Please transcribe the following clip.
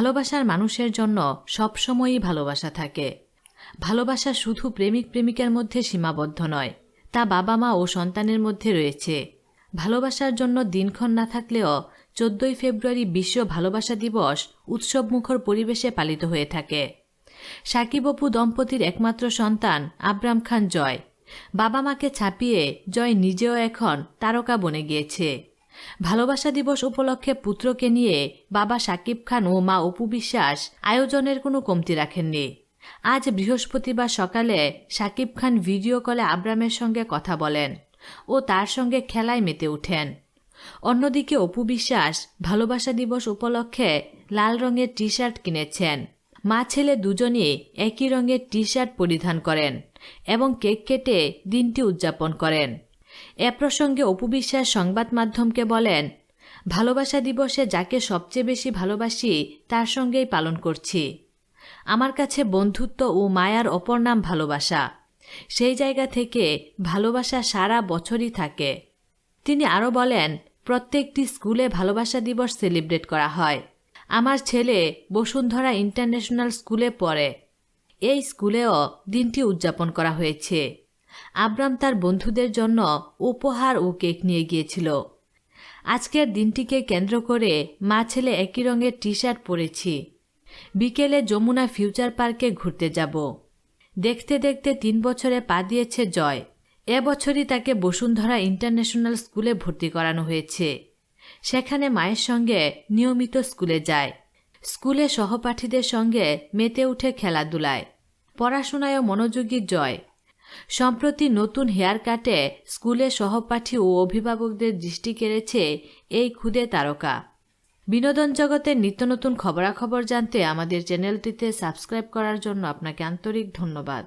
ভালোবাসার মানুষের জন্য সবসময়ই ভালোবাসা থাকে। ভালোবাসা শুধু প্রেমিক প্রেমিকার মধ্যে সীমাবদ্ধ নয়, তা বাবা মা ও সন্তানের মধ্যে রয়েছে। ভালোবাসার জন্য দিনক্ষণ না থাকলেও চোদ্দই ফেব্রুয়ারি বিশ্ব ভালোবাসা দিবস উৎসবমুখর পরিবেশে পালিত হয়ে থাকে। সাকিব অপু দম্পতির একমাত্র সন্তান আবরাম খান জয়। বাবা মাকে ছাপিয়ে জয় নিজেও এখন তারকা বনে গিয়েছে। ভালোবাসা দিবস উপলক্ষে পুত্রকে নিয়ে বাবা সাকিব খান ও মা অপু বিশ্বাস আয়োজনের কোনো কমতি রাখেননি। আজ বৃহস্পতিবার সকালে সাকিব খান ভিডিও কলে আব্রামের সঙ্গে কথা বলেন ও তার সঙ্গে খেলায় মেতে ওঠেন। অন্যদিকে অপু বিশ্বাস ভালোবাসা দিবস উপলক্ষে লাল রঙের টি শার্ট কিনেছেন। মা ছেলে দুজনই একই রঙের টি শার্ট পরিধান করেন এবং কেক কেটে দিনটি উদযাপন করেন। এ প্রসঙ্গে অপু বিশ্বাস সংবাদ মাধ্যমকে বলেন, ভালোবাসা দিবসে যাকে সবচেয়ে বেশি ভালোবাসি, তার সঙ্গেই পালন করছি। আমার কাছে বন্ধুত্ব ও মায়ার অপর নাম ভালোবাসা। সেই জায়গা থেকে ভালোবাসা সারা বছরই থাকে। তিনি আরও বলেন, প্রত্যেকটি স্কুলে ভালোবাসা দিবস সেলিব্রেট করা হয়। আমার ছেলে বসুন্ধরা ইন্টারন্যাশনাল স্কুলে পড়ে। এই স্কুলেও দিনটি উদযাপন করা হয়েছে। আব্রাম তার বন্ধুদের জন্য উপহার ও কেক নিয়ে গিয়েছিল। আজকের দিনটিকে কেন্দ্র করে মা ছেলে একই রঙের টি শার্ট পরেছি। বিকেলে যমুনা ফিউচার পার্কে ঘুরতে যাব। দেখতে দেখতে তিন বছরে পা দিয়েছে জয়। এবছরই তাকে বসুন্ধরা ইন্টারন্যাশনাল স্কুলে ভর্তি করানো হয়েছে। সেখানে মায়ের সঙ্গে নিয়মিত স্কুলে যায়। স্কুলে সহপাঠীদের সঙ্গে মেতে উঠে খেলাধুলায়। পড়াশোনায়ও মনোযোগী জয়। সম্প্রতি নতুন হেয়ার কাটে স্কুলে সহপাঠী ও অভিভাবকদের দৃষ্টি কেড়েছে এই ক্ষুদে তারকা। বিনোদন জগতের নিত্য নতুন খবরাখবর জানতে আমাদের চ্যানেলটিতে সাবস্ক্রাইব করার জন্য আপনাকে আন্তরিক ধন্যবাদ।